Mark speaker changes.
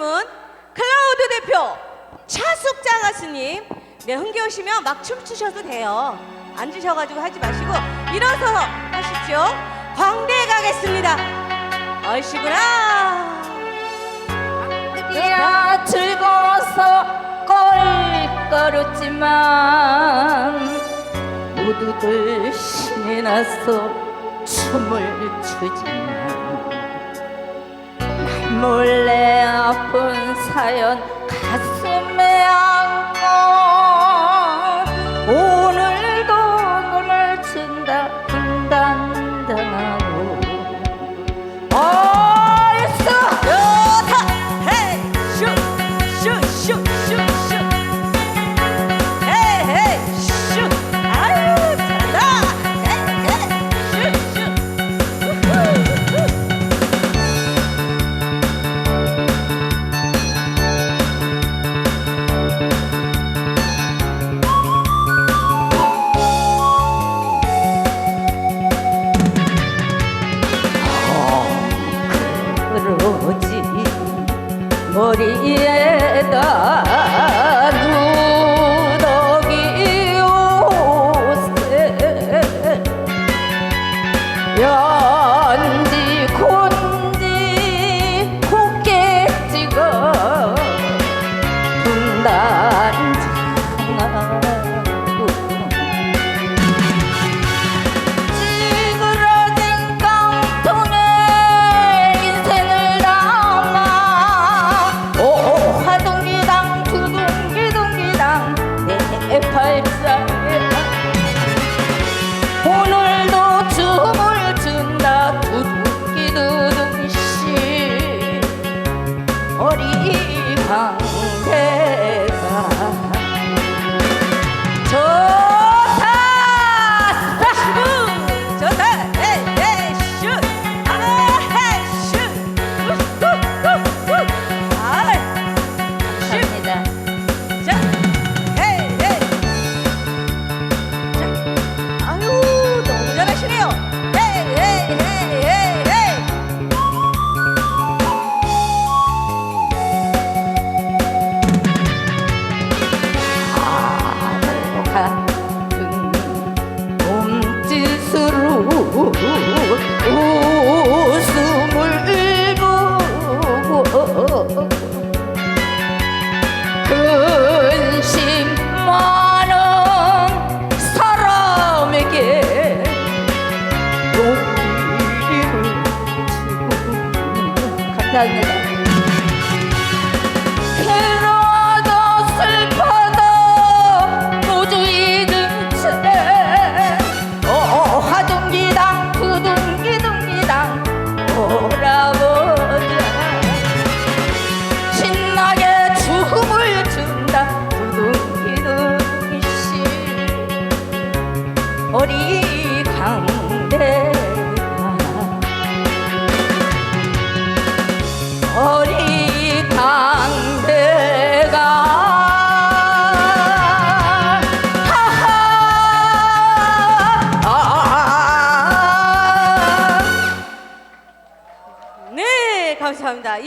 Speaker 1: 스님은 클라우드 대표 차숙자가 스님 네, 흥겨우시면 막 춤추셔도 돼요. 앉으셔가지고 하지 마시고 일어서서 하십시오. 광대 가겠습니다. 얼씨구나
Speaker 2: 이라 즐거워서 껄끄럽지만 모두들 신이 나서 춤을 추지만 몰래 아픈 사연 가슴에 안고.
Speaker 1: 呀 ori kha 对对
Speaker 2: 감사합니다.